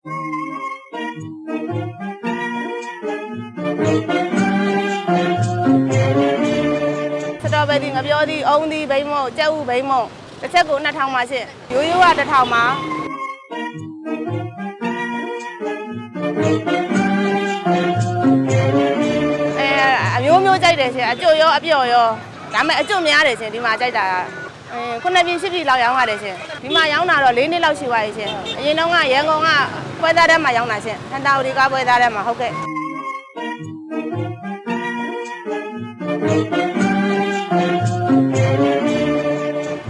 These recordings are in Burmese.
စတော်ဘယ်ဒီငပြောသည်အုံးသည်ဘိမ့်မုံကြက်ဥဘိမ့်မုံတစ်ချက်ကို2000ပါရှင့်ရိုးရိုးက1000ပါအဲအမျိုးမျိုးကြိုက်တယ်ရှင်အကျွတ်ရောအပြော့ရောဒါပေမဲ့အကျွတ်များတယ်ရှင်ဒီမှာကြိုက်တာက အဲခုနှစ်ပြည့်ရှစ်ပြည့်လောက်ရောင်းရတယ်ရှင်ဒီမှာရောင်းတာတော့၄နှစ်လောက်ရှိသွားပြီရှင်အရင်တော့ကရန်ကုန်ကပွဲသားထဲမှာရောင်းတာရှင်ဟန်တာဝတီကားပွဲသားထဲမှာဟုတ်ကဲ့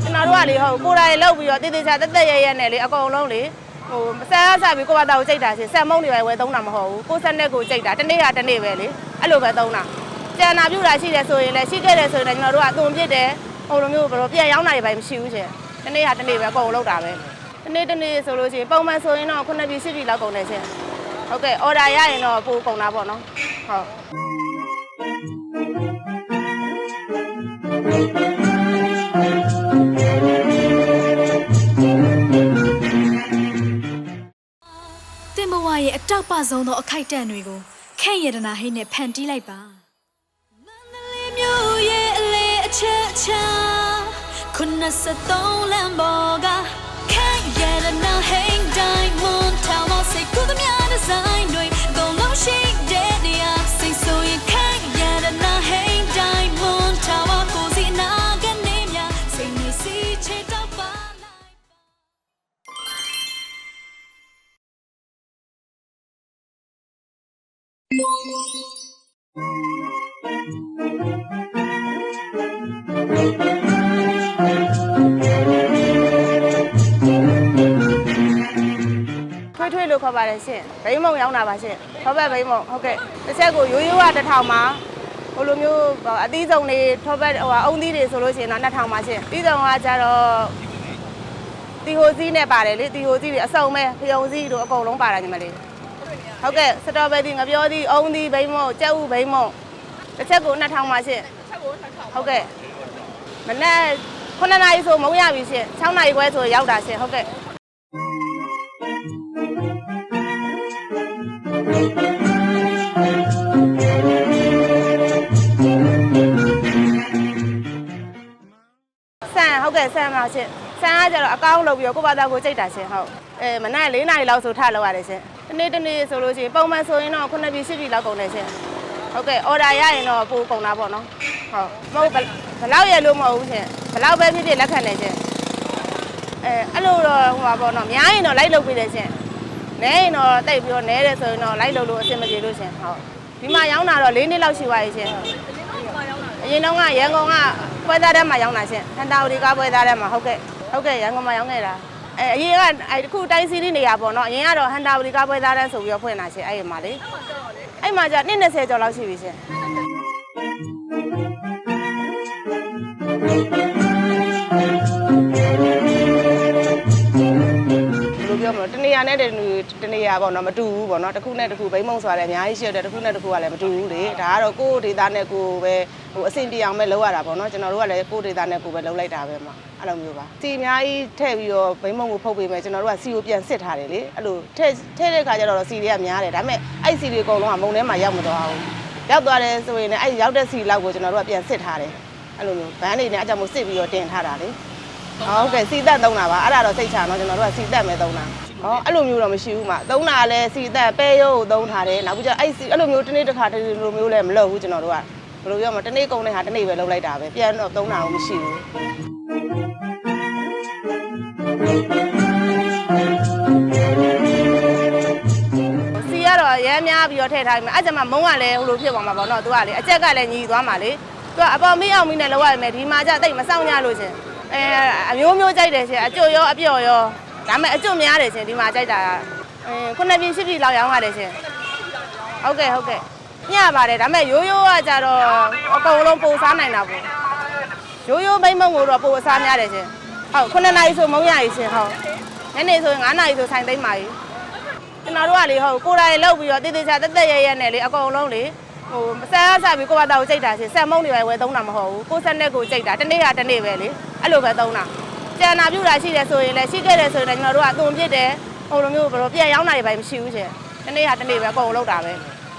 ကျွန်တော်တို့ကလေဟုတ်ကိုယ်တိုင်လောက်ပြီးတော့တည်တည်ချာတက်တက်ရဲရဲနဲ့လေအကုန်လုံးလေဟိုမဆန်းဆပြီးကိုယ့်ဘာသာကိုကြိတ်တာရှင်ဆက်မုံတွေပဲဝယ်သုံးတာမဟုတ်ဘူးကိုယ်ဆက်နဲ့ကိုကြိတ်တာတစ်နေ့ဟာတစ်နေ့ပဲလေအဲ့လိုပဲသုံးတာကြံနာပြူတာရှိတယ်ဆိုရင်လည်းရှိခဲ့တယ်ဆိုရင်လည်းကျွန်တော်တို့ကအသွင်ပြစ်တယ် ဟိုလိုမျိုးဘယ်လိုပြန်ရောက်တာတွေပဲမရှိဘူးရှင်တစ်နေ့ဟာတစ်နေ့ပဲအကုန်လုံးတာပဲတစ်နေ့တစ်နေ့ဆိုလို့ရှိရင်ပုံမှန်ဆိုရင်တော့9ပြည်10ပြည်လောက်ကုန်တယ်ရှင်ဟုတ်ကဲ့အော်ဒါရရင်တော့ပိုကုန်တာပေါ့နော်ဟုတ်တင်ဘဝရဲ့အတောက်ပဆုံးသောအခိုက်အတန့်တွေကိုခန့်ရတနာဟိတ်နဲ့ဖန်တီးလိုက်ပါ 23လမ်းပေါ်က ပါတယ်ရှင်ဘိမ့်မုံရောင်းတာပါရှင်ထောပတ်ဘိမ့်မုံဟုတ်ကဲ့တစ်ချက်ကိုရိုးရိုးကတစ်ထောင်ပါဟိုလိုမျိုးအသီးစုံတွေထောပတ်ဟိုအုံသီးတွေဆိုလို့ရှိရင်တော့2000ပါရှင်ပြီးတော့ကကြတော့တီဟိုစီးနဲ့ပါတယ်လေတီဟိုစီးတွေအစုံပဲဖယုံစီးတို့အကုန်လုံးပါတာညီမလေးဟုတ်ကဲ့စတော်ဘယ်ဒီငပြောသည်အုံသီးဘိမ့်မုံကြက်ဥဘိမ့်မုံတစ်ချက်ကို2000ပါရှင်ဟုတ်ကဲ့မနေ့9နာရီဆိုမုံရပြီရှင်6နာရီခွဲဆိုရောက်တာရှင်ဟုတ်ကဲ့ ဆန်ဟုတ်ကဲ့ဆန်ပါရှင်ဆန်ကကျတော့အကောင်းလုပ်ပြီးတော့ကိုယ့်ဘာသာကိုကြိတ်တာရှင်ဟုတ်အဲမနက်၄နာရီလောက်ဆိုထလောက်ရတယ်ရှင်ဒီနေ့ဒီနေ့ဆိုလို့ရှိရင်ပုံမှန်ဆိုရင်တော့9ပြည်10ပြည်လောက်ကုန်တယ်ရှင်ဟုတ်ကဲ့အော်ဒါရရင်တော့ပိုကုန်တာပေါ့နော်ဟုတ်မဟုတ်ဘယ်လောက်ရလို့မဟုတ်ဘူးရှင်ဘယ်လောက်ပဲဖြစ်ဖြစ်လက်ခံတယ်ရှင်အဲအဲ့လိုတော့ဟိုပါပေါ့နော်များရင်တော့လိုက်လုပ်ပေးတယ်ရှင် နဲရင်တော့တိတ်ပြီးတော့နဲတယ်ဆိုရင်တော့လိုက်လုပ်လို့အဆင်မပြေလို့ရှင်ဟုတ်ဒီမှာရောင်းတာတော့၄နှစ်လောက်ရှိသွားပြီရှင်အရင်တော့ကရန်ကုန်ကပွဲသားထဲမှာရောင်းတာရှင်ဟန်တာဝတီကားပွဲသားထဲမှာဟုတ်ကဲ့ဟုတ်ကဲ့ရန်ကုန်မှာရောင်းခဲ့တာအဲအရင်ကအဲတခုတိုင်းစီးနေရပါတော့အရင်ကတော့ဟန်တာဝတီကားပွဲသားတန်းဆိုပြီးတော့ဖွင့်တာရှင်အဲ့ဒီမှာလေအဲ့မှာじゃ220ကျော်လောက်ရှိပြီရှင်ဘယ်လိုပြောမလဲတနေရာနဲ့တနေ တနေရာပေါ့နော်မတူဘူးပေါ့နော်တစ်ခုနဲ့တစ်ခုဘိမ့်မုံဆိုတာလည်းအများကြီးရှိရတယ်တစ်ခုနဲ့တစ်ခုကလည်းမတူဘူးလေဒါကတော့ကိုယ့်ဒေတာနဲ့ကိုယ်ပဲဟိုအဆင်ပြေအောင်ပဲလုပ်ရတာပေါ့နော်ကျွန်တော်တို့ကလည်းကိုယ့်ဒေတာနဲ့ကိုယ်ပဲလုပ်လိုက်တာပဲမှာအဲ့လိုမျိုးပါစီအများကြီးထည့်ပြီးတော့ဘိမ့်မုံကိုဖုတ်ပေးမယ်ကျွန်တော်တို့ကစီကိုပြန်စစ်ထားတယ်လေအဲ့လိုထည့်ထည့်တဲ့ခါကျတော့စီတွေကများတယ်ဒါပေမဲ့အဲ့စီတွေအကုန်လုံးကမုံထဲမှာရောက်မသွားဘူးရောက်သွားတယ်ဆိုရင်လည်းအဲ့ရောက်တဲ့စီလောက်ကိုကျွန်တော်တို့ကပြန်စစ်ထားတယ်အဲ့လိုမျိုးဘန်းတွေနဲ့အကြောင်းမို့စစ်ပြီးတော့တင်ထားတာလေဟုတ်ကဲ့စီတက်သုံးတာပါအဲ့ဒါတော့စိတ်ချတော့ကျွန်တော်တို့ကစီတက်မယ်သုံးတာ ဟောအဲ့လိုမျိုးတော့မရှိဘူးမသုံးတာလည်းစီတက်ပဲရုပ်ကိုသုံးထားတယ်နောက်ပြီးကျအဲ့စီအဲ့လိုမျိုးတစ်နေ့တစ်ခါတစ်လိုမျိုးလည်းမလုပ်ဘူးကျွန်တော်တို့ကဘယ်လိုပြောမလဲတစ်နေ့ကုန်တဲ့ဟာတစ်နေ့ပဲလုပ်လိုက်တာပဲပြန်တော့သုံးတာကိုမရှိဘူးစီကတော့ရဲများပြီးတော့ထည့်ထားပြီအဲ့ကျမှမုံကလည်းဟိုလိုဖြစ်သွားမှာပေါ့နော်သူကလေအကြက်ကလည်းညီသွားမှာလေသူကအပေါ်မေးအောင်မီးနဲ့လောက်ရမယ်ဒီမှာကျတိတ်မဆောင်ညလို့ရှင်အဲအမျိုးမျိုးကြိုက်တယ်ရှင်အကျွတ်ရောအပြော့ရော ဒါပေမဲ့အကျွတ်များတယ်ရှင်ဒီမှာကြိုက်တာအဲခုနှစ်ပြည်ရှစ်ပြည်လောက်ရောင်းရတယ်ရှင်ဟုတ်ကဲ့ဟုတ်ကဲ့ညပါတယ်ဒါပေမဲ့ရိုးရိုးကကြတော့အကုန်လုံးပုံစားနိုင်တာပေါ့ရိုးရိုးမိမ့်မုံကိုတော့ပုံအစားများတယ်ရှင်ဟုတ်ခုနှစ်နာရီဆိုမုံရည်ရှင်ဟုတ်ညနေဆိုရင်9နာရီဆိုဆိုင်သိမ်းပါကြီးကျွန်တော်တို့ကလေဟုတ်ကိုယ်တိုင်လောက်ပြီးတော့တည်တည်ချာတက်တက်ရဲရဲနဲ့လေအကုန်လုံးလေဟိုမဆန်းဆပြီးကိုယ့်ဘာသာကိုကြိတ်တာရှင်ဆက်မုံတွေပဲဝယ်သုံးတာမဟုတ်ဘူးကိုယ်ဆက်နဲ့ကိုကြိတ်တာတစ်နေ့ဟာတစ်နေ့ပဲလေအဲ့လိုပဲသုံးတာ ကြံနာပြူတာရှိတယ်ဆိုရင်လည်းရှိခဲ့တယ်ဆိုရင်လည်းကျွန်တော်တို့ကအသွင်ပြစ်တယ်ဟိုလိုမျိုးဘယ်လိုပြန်ရောင်းတာတွေပဲမရှိဘူးရှင်တနေ့ဟာတနေ့ပဲအကုန်လောက်တာပဲ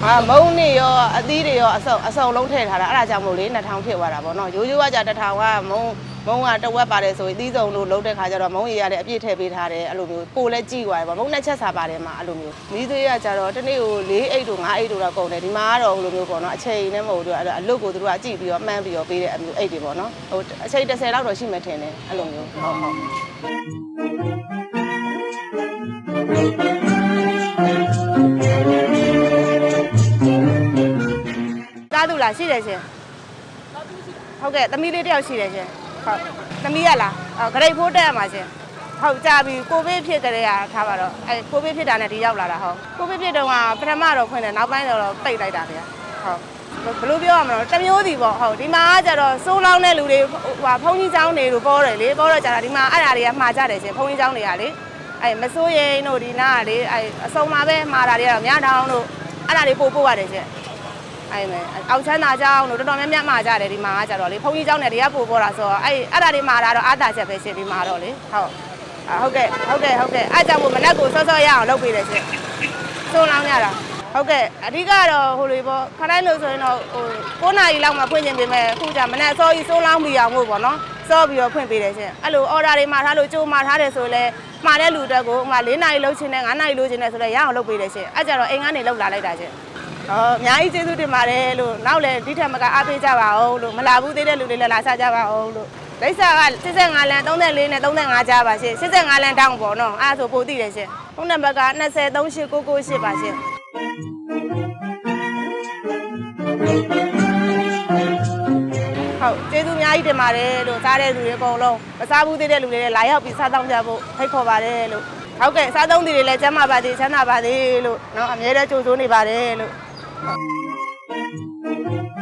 အာမုံနေရောအသီးတွေရောအစုံအစုံလုံးထည့်ထားတာအဲ့ဒါကြောင့်မို့လေ2000ဖြစ်သွားတာပေါ့နော်ရိုးရိုးကကြ1000ကမုံ မုံကတဝက်ပါတယ်ဆိုရင်သီးစုံလို့လုံးတဲ့ခါကျတော့မုံရည်ရတယ်အပြည့်ထည့်ပေးထားတယ်အဲ့လိုမျိုးပိုလည်းကြည့်သွားတယ်ပေါ့မုံနဲ့ချက်စားပါတယ်မှာအဲ့လိုမျိုးမီးသွေးကကြတော့တနေ့ကို4အိတ်တို့5အိတ်တို့တော့ကုန်တယ်ဒီမှာကတော့ဟိုလိုမျိုးပေါ့နော်အချိန်နဲ့မဟုတ်ဘူးအဲ့အလုတ်ကိုသူတို့ကကြည့်ပြီးတော့မှန်းပြီးတော့ပေးတဲ့အမျိုးအိတ်တွေပေါ့နော်ဟိုအချိန်30လောက်တော့ရှိမှထင်တယ်အဲ့လိုမျိုးဟုတ်ဟုတ်သားသူလားရှိတယ်ရှင်ဟုတ်ကဲ့သမီးလေးတယောက်ရှိတယ်ရှင် ဟုတ်သမီးရလားအော်ဂရိတ်ဖိုးတက်ရမှာရှင်ဟုတ်ကြပြီကိုဗစ်ဖြစ်ကြတဲ့ဟာထားပါတော့အဲကိုဗစ်ဖြစ်တာနဲ့ဒီရောက်လာတာဟုတ်ကိုဗစ်ဖြစ်တော့ကပထမတော့ဖွင့်တယ်နောက်ပိုင်းတော့ပိတ်လိုက်တာဗျာဟုတ်ဘယ်လိုပြောရမလဲတစ်မျိုးစီပေါ့ဟုတ်ဒီမှာကကြတော့စိုးလောင်းတဲ့လူတွေဟိုဟာဖုန်းကြီးเจ้าတွေလို့ပေါ်တယ်လေပေါ်တော့ကြတာဒီမှာအဲ့ဒါတွေကမှားကြတယ်ရှင်ဖုန်းကြီးเจ้าတွေကလေအဲ့မစိုးရင်တို့ဒီနာကလေအဲ့အစုံမှာပဲမှားတာတွေကတော့များတောင်းတို့အဲ့ဒါတွေပို့ပို့ရတယ်ရှင် အဲ့မဲ့အောက်ချမ်းသာကြောင်းတို့တော်တော်များများမှာကြတယ်ဒီမှာကကြတော့လေဘုန်းကြီးကြောင်းနဲ့တွေကပို့ပေါ်တာဆိုတော့အဲ့အဲ့ဒါတွေမှာတော့အာသာချက်ပဲရှင်ဒီမှာတော့လေဟုတ်ဟုတ်ကဲ့ဟုတ်ကဲ့ဟုတ်ကဲ့အဲ့ကြောင့်မနက်ကိုစောစောရအောင်လုပ်ပေးတယ်ရှင်ဆုံးလောင်းရတာဟုတ်ကဲ့အဓိကတော့ဟိုလိုပေါ့ခတိုင်းလို့ဆိုရင်တော့ဟို9နာရီလောက်မှဖွင့်ခြင်းပြင်မဲ့အခုじゃမနက်စောကြီးစိုးလောင်းပြီးအောင်လို့ပေါ့နော်စောပြီးတော့ဖွင့်ပေးတယ်ရှင်အဲ့လို order တွေမှာထားလို့ကြိုးမှာထားတယ်ဆိုလဲမှာတဲ့လူတက်ကိုဟိုမှာ4နာရီလောက်ချင်းနဲ့9နာရီလောက်ချင်းနဲ့ဆိုလဲရအောင်လုပ်ပေးတယ်ရှင်အဲ့ကြတော့အိမ်ကနေလောက်လာလိုက်တာရှင် ဟောအများကြီးကျေးဇူးတင်ပါတယ်လို့နောက်လည်းဒီထက်မကအားပေးကြပါအောင်လို့မလာဘူးသေးတဲ့လူတွေလည်းလာစားကြပါအောင်လို့လိပ်စာက85လမ်း34နဲ့35ကြားပါရှင်85လမ်းတောင်းပေါ့နော်အဲ့ဒါဆိုပိုသိတယ်ရှင်ဖုန်းနံပါတ်က2038998ပါရှင်ဟုတ်ကျေးဇူးအများကြီးတင်ပါတယ်လို့စားတဲ့လူတွေအကုန်လုံးမစားဘူးသေးတဲ့လူတွေလည်းလာရောက်ပြီးစားတောင်းကြဖို့ဖိတ်ခေါ်ပါတယ်လို့ဟုတ်ကဲ့စားသုံးသူတွေလည်းကျမ်းမာပါသေးချမ်းသာပါသေးလို့เนาะအမြဲတမ်းကြိုးစိုးနေပါတယ်လို့ Thank you.